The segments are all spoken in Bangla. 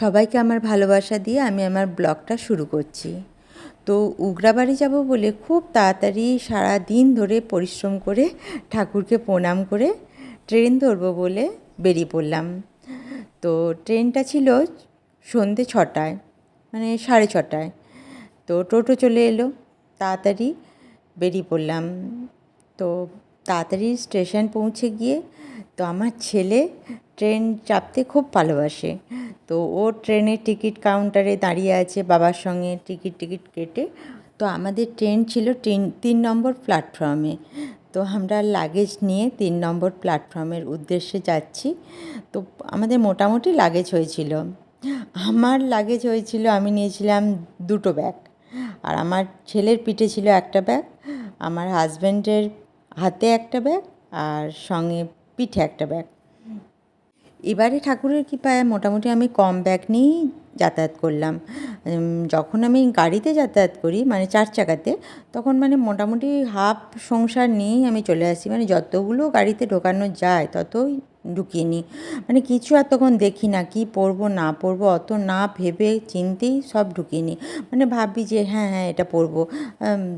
সবাইকে আমার ভালোবাসা দিয়ে আমি আমার ব্লগটা শুরু করছি। তো উগরাবাড়ি যাব বলে খুব তাড়াতাড়ি সারা দিন ধরে পরিশ্রম করে ঠাকুরকে প্রণাম করে ট্রেন ধরবো বলে বেরিয়ে পড়লাম। তো ট্রেনটা ছিল সন্ধে ছটায় মানে সাড়ে ছটায়। তো টোটো চলে এলো, তাড়াতাড়ি বেরিয়ে পড়লাম। তো তাড়াতাড়ি স্টেশন পৌঁছে গিয়ে তো আমার ছেলে ট্রেন চাপতে খুব ভালোবাসে। তো ও ট্রেনের টিকিট কাউন্টারে দাঁড়িয়ে আছে, বাবার সঙ্গে টিকিট টিকিট কেটে। তো আমাদের ট্রেন ছিল তিন তিন নম্বর প্ল্যাটফর্মে তো আমরা লাগেজ নিয়ে তিন নম্বর প্ল্যাটফর্মের উদ্দেশ্যে যাচ্ছি। তো আমাদের মোটামুটি লাগেজ হয়েছিল। আমার লাগেজ হয়েছিল, আমি নিয়েছিলাম দুটো ব্যাগ আর আমার ছেলের পিঠে ছিল একটা ব্যাগ আমার হাজব্যান্ডের হাতে একটা ব্যাগ আর সঙ্গে পিঠে একটা ব্যাগ। এবারে ঠাকুরের কৃপায় মোটামুটি আমি কম ব্যাগ নিয়েই যাতায়াত করলাম। যখন আমি গাড়িতে যাতায়াত করি মানে চার চাকাতে, তখন মানে মোটামুটি হাফ সংসার নিয়েই আমি চলে আসি। মানে যতগুলো গাড়িতে ঢোকানো যায়, ততই ঢুকিয়ে নিই। মানে কিছু আর তখন দেখি না, কি পরবো, না পরবো, অত না ভেবে চিনতেই সব ঢুকিয়ে নিই। মানে ভাবি যে হ্যাঁ হ্যাঁ এটা পরবো।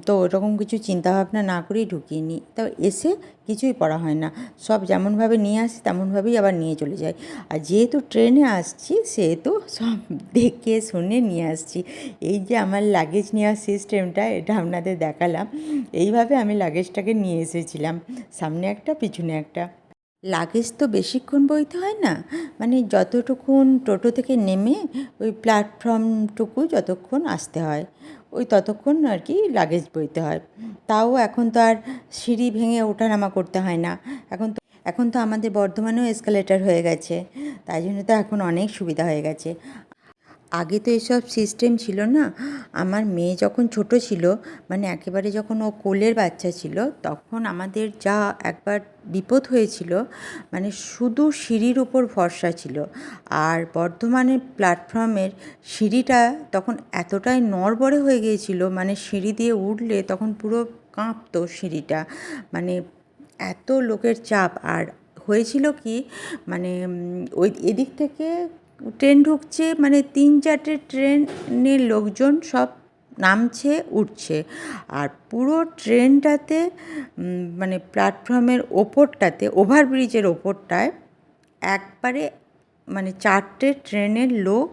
তো ওরকম কিছু চিন্তাভাবনা না করেই ঢুকিয়ে নিই। তো এসে কিছুই পড়া হয় না। সব যেমনভাবে নিয়ে আসি, তেমনভাবেই আবার নিয়ে চলে যাই। আর যেহেতু ট্রেনে আসছি, সেহেতু সব দেখে শুনে নিয়ে আসছি। এই যে আমার লাগেজ নেওয়ার সিস্টেমটা এটা আপনাদের দেখালাম। এইভাবে আমি লাগেজটাকে নিয়ে এসেছিলাম। সামনে একটা, পিছনে একটা। লাগেজ তো বেশিক্ষণ বইতে হয় না। মানে যতটুকুন টোটো থেকে নেমে ওই প্ল্যাটফর্মটুকু যতক্ষণ আসতে হয়, ওই ততক্ষণ আর কি লাগেজ বইতে হয়। তাও এখন তো আর সিঁড়ি ভেঙে ওঠানামা করতে হয় না। এখন তো এখন তো আমাদের বর্ধমানেও এসকালেটার হয়ে গেছে। তাই জন্য তো এখন অনেক সুবিধা হয়ে গেছে। আগে তো এসব সিস্টেম ছিল না। আমার মেয়ে যখন ছোট ছিল মানে একেবারে যখন ও কোলের বাচ্চা ছিল, তখন আমাদের যা একবার বিপদ হয়েছিল মানে শুধু সিঁড়ির উপর ভরসা ছিল। আর বর্ধমানের প্ল্যাটফর্মের সিঁড়িটা তখন এতটাই নড়বড়ে হয়ে গিয়েছিল মানে সিঁড়ি দিয়ে উঠলে তখন পুরো কাঁপতো সিঁড়িটা। মানে এত লোকের চাপ। আর হয়েছিল কি মানে ওই এদিক থেকে ট্রেন ঢুকছে মানে তিন চারটে ট্রেনের লোকজন সব নামছে, উঠছে। আর পুরো ট্রেনটাতে মানে প্ল্যাটফর্মের ওপরটাতে, ওভারব্রিজের ওপরটায় একবারে মানে চারটে ট্রেনের লোক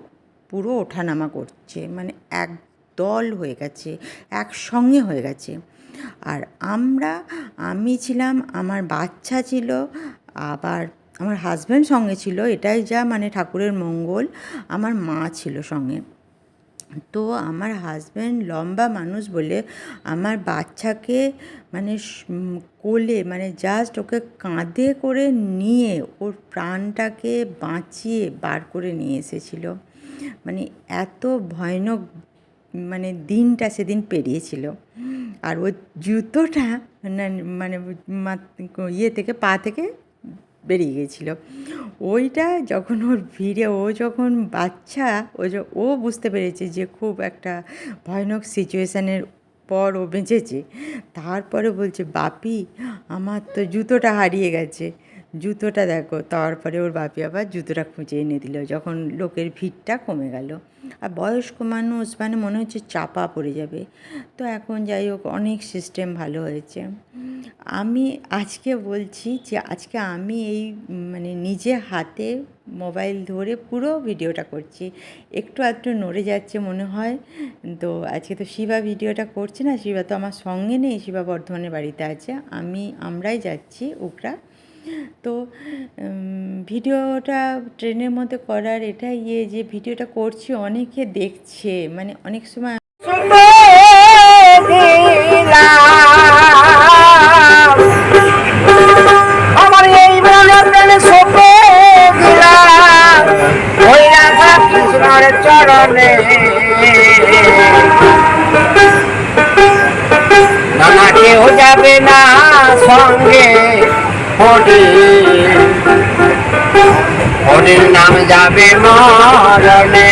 পুরো ওঠানামা করছে। মানে এক দল হয়ে গেছে, একসঙ্গে হয়ে গেছে। আর আমরা, আমি ছিলাম, আমার বাচ্চা ছিল, আবার আমার হাজব্যান্ড সঙ্গে ছিল, এটাই যা মানে ঠাকুরের মঙ্গল, আমার মা ছিল সঙ্গে। তো আমার হাজব্যান্ড লম্বা মানুষ বলে আমার বাচ্চাকে মানে কোলে মানে জাস্ট ওকে কাঁধে করে নিয়ে ওর প্রাণটাকে বাঁচিয়ে বার করে নিয়ে এসেছিল। মানে এত ভয়ানক মানে দিনটা সেদিন পেরিয়েছিল। আর ওই জুতোটা মানে মা- ইয়ে থেকে, পা থেকে বেরিয়ে গেছিল ওইটা যখন ওর ভিড়ে, ও যখন বাচ্চা, ও ও বুঝতে পেরেছে যে খুব একটা ভয়ানক সিচুয়েশানের পর ও বেঁচেছে। তারপরে বলছে, বাপি, আমার তো জুতোটা হারিয়ে গেছে। জুতোটা দেখো, তারপরে ওর বাপি আবার জুতোটা খুঁজে এনে দিল, যখন লোকের ভিড়টা কমে গেল। আর বয়স্ক মানুষ মানে মনে হচ্ছে চাপা পড়ে যাবে। তো এখন যাই হোক, অনেক সিস্টেম ভালো হয়েছে। আমি আজকে বলছি যে, আজকে আমি এই মানে নিজে হাতে মোবাইল ধরে পুরো ভিডিওটা করছি। একটু আধটু নড়ে যাচ্ছে মনে হয়। তো আজকে তো শিবা ভিডিওটা করছে না, শিবা তো আমার সঙ্গে নেই, শিবা বর্ধমানের বাড়িতে আছে। আমি, আমরাই যাচ্ছি উকরা তো ভিডিওটা ট্রেনের মধ্যে করার এটা ইয়ে যে ভিডিওটা করছি, অনেকে দেখছে। মানে অনেক সময় চরণে। নানা যাবে না সঙ্গে হরি হরির নাম যাবে মরণে।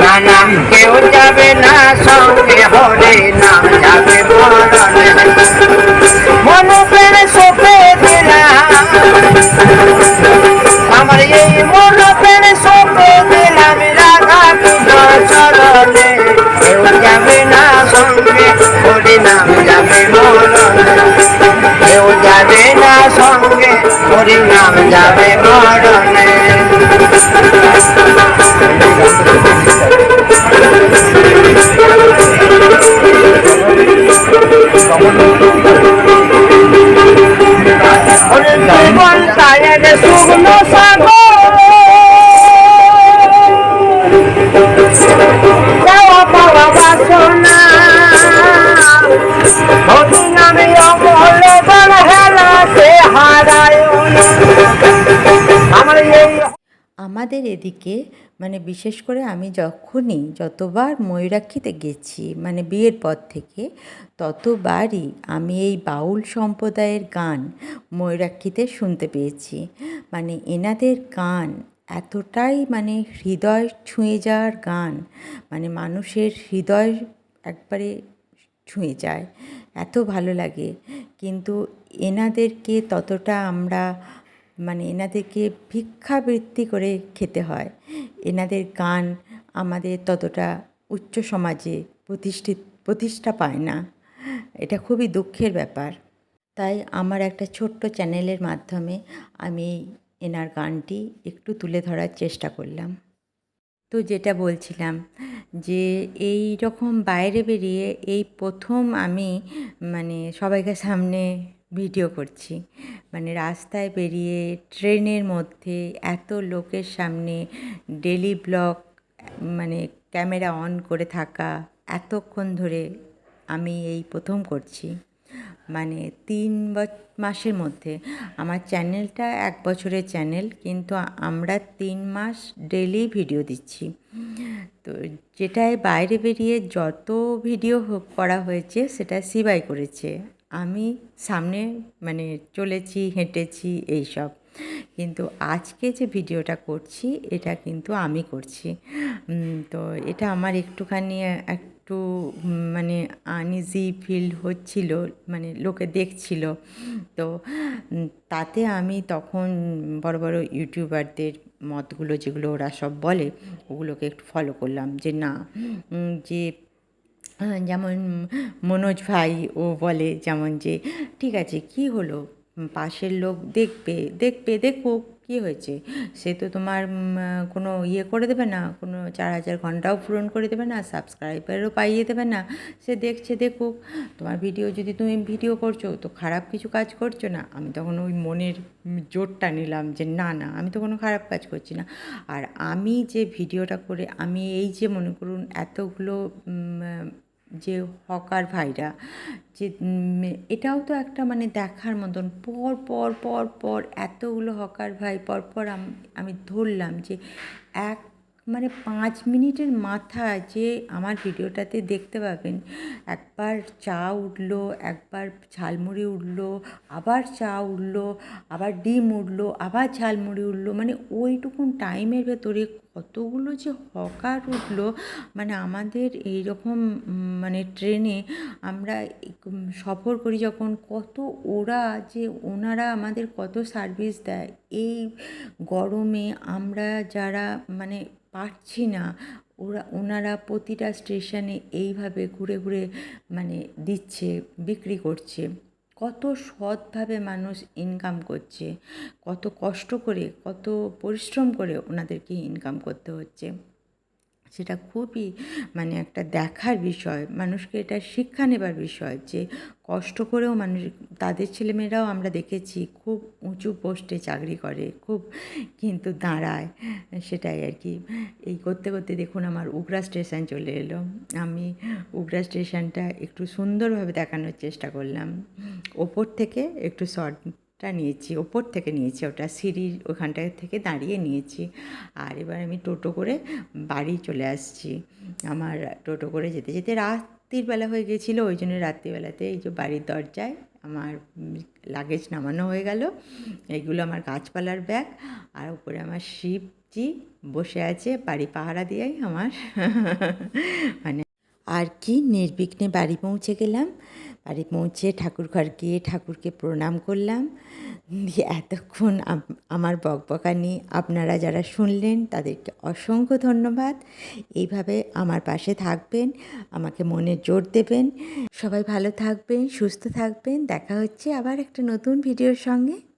নানা কেউ যাবে না, সঙ্গে হরে নাম যাবে মরণে। আমার এই মনে পেরে সোপে দিলাম রাধা চরণে। যাবে মরণে ওরে জীবন কায়ের শুকনো আমাদের এদিকে মানে বিশেষ করে আমি যখনই যতবার ময়ূরাক্ষীতে গেছি মানে বিয়ের পর থেকে, ততবারই আমি এই বাউল সম্প্রদায়ের গান ময়ূরাক্ষীতে শুনতে পেয়েছি। মানে এনাদের গান এতটাই মানে হৃদয় ছুঁয়ে যাওয়ার গান মানে মানুষের হৃদয় একবারে ছুঁয়ে যায়, এত ভালো লাগে। কিন্তু এনাদেরকে ততটা আমরা মানে এনাদেরকে ভিক্ষাবৃত্তি করে খেতে হয়। এনাদের গান আমাদের ততটা উচ্চ সমাজে প্রতিষ্ঠিত, প্রতিষ্ঠা পায় না। এটা খুবই দুঃখের ব্যাপার। তাই আমার একটা ছোট্ট চ্যানেলের মাধ্যমে আমি এনার গানটি একটু তুলে ধরার চেষ্টা করলাম। তো যেটা বলছিলাম যে, এই রকম বাইরে বেরিয়ে এই প্রথম আমি মানে সবাইকার সামনে ভিডিও করছি। মানে রাস্তায় বেরিয়ে ট্রেনের মধ্যে এত লোকের সামনে ডেলি ব্লগ মানে ক্যামেরা অন করে থাকা, এতক্ষণ ধরে আমি এই প্রথম করছি। মানে তিন মাসের মধ্যে। আমার চ্যানেলটা এক বছরের চ্যানেল, কিন্তু আমরা তিন মাস ডেলি ভিডিও দিচ্ছি। তো যেটায় বাইরে বেরিয়ে যত ভিডিও করা হয়েছে, সেটা সিবাই করেছে। আমি সামনে মানে চলেছি, হেঁটেছি, এইসব। কিন্তু আজকে যে ভিডিওটা করছি, এটা কিন্তু আমি করছি। তো এটা আমার একটুখানি একটু মানে আনইজি ফিল হচ্ছিল মানে লোকে দেখছিল। তো তাতে আমি তখন বড় বড় ইউটিউবারদের মতগুলো যেগুলো ওরা সব বলে, ওগুলোকে একটু ফলো করলাম যে না যে যেমন মনোজ ভাই ও বলে যেমন যে, ঠিক আছে, কি হলো? পাশের লোক দেখবে দেখবে, দেখুক কী হয়েছে। সে তো তোমার কোনো ইয়ে করে দেবে না, কোনো চার হাজার ঘন্টাও পূরণ করে দেবে না সাবস্ক্রাইবারও পাইয়ে দেবে না। সে দেখছে, দেখুক। তোমার ভিডিও যদি তুমি ভিডিও করছ, তো খারাপ কিছু কাজ করছ না। আমি তখন ওই মনের জোরটা নিলাম যে, না না, আমি তো কোনো খারাপ কাজ করছি না। আর আমি যে ভিডিওটা করে, আমি এই যে মনে করুন, এতগুলো যে হকার ভাইরা, যে এটাও তো একটা মানে দেখার মতন। পর পর পর পর এতগুলো হকার ভাই, পর পর আমি ধরলাম যে এক মানে পাঁচ মিনিটের মাথা যে আমার ভিডিওটাতে দেখতে পাবেন, একবার চা উঠল, একবার ঝালমুড়ি উঠল, আবার চা উঠল, আবার ডিম উঠল, আবার ঝালমুড়ি উঠল মানে ওইটুকুন টাইমের ভেতরে কতগুলো যে হকার উঠল মানে আমাদের এই রকম মানে ট্রেনে আমরা সফর করি যখন কত ওরা যে ওনারা আমাদের কত সার্ভিস দেয়। এই গরমে আমরা যারা মানে পারছি না, ওরা, ওনারা প্রতিটা স্টেশনে এইভাবে ঘুরে ঘুরে মানে দিচ্ছে, বিক্রি করছে। কত সৎভাবে মানুষ ইনকাম করছে, কত কষ্ট করে, কত পরিশ্রম করে ওনাদেরকে ইনকাম করতে হচ্ছে। সেটা খুবই মানে একটা দেখার বিষয়। মানুষকে এটা শিক্ষা নেবার বিষয় যে কষ্ট করেও মানুষ, তাদের ছেলেমেয়েরাও আমরা দেখেছি খুব উঁচু পোস্টে চাকরি করে, খুব কিন্তু দাঁড়ায়। সেটাই আর কি। এই করতে করতে দেখুন আমার উগরা স্টেশন চলে এলো। আমি উগরা স্টেশনটা একটু সুন্দরভাবে দেখানোর চেষ্টা করলাম। ওপর থেকে একটু শর্ট টা নিয়েছি, ওপর থেকে নিয়েছি ওটা, সিঁড়ির ওখানটা থেকে দাঁড়িয়ে নিয়েছি। আর এবার আমি টোটো করে বাড়ি চলে আসছি। আমার টোটো করে যেতে যেতে রাত্রির বেলা হয়ে গেছিল, ওই জন্য রাত্রিবেলাতে এই যে বাড়ির দরজায় আমার লাগেজ নামানো হয়ে গেল। এইগুলো আমার গাছপালার ব্যাগ, আর উপরে আমার শিবজি বসে আছে বাড়ি পাহারা দিয়েই আমার। মানে আর কি নির্বিঘ্নে বাড়ি পৌঁছে গেলাম। বাড়ি পৌঁছে ঠাকুর ঘর গিয়ে ঠাকুরকে প্রণাম করলাম। দিয়ে এতক্ষণ আম- আমার বকবকানি আপনারা যারা শুনলেন তাদেরকে অসংখ্য ধন্যবাদ। এইভাবে আমার পাশে থাকবেন, আমাকে মনে জোর দেবেন। সবাই ভালো থাকবেন, সুস্থ থাকবেন। দেখা হচ্ছে আবার একটা নতুন ভিডিওর সঙ্গে।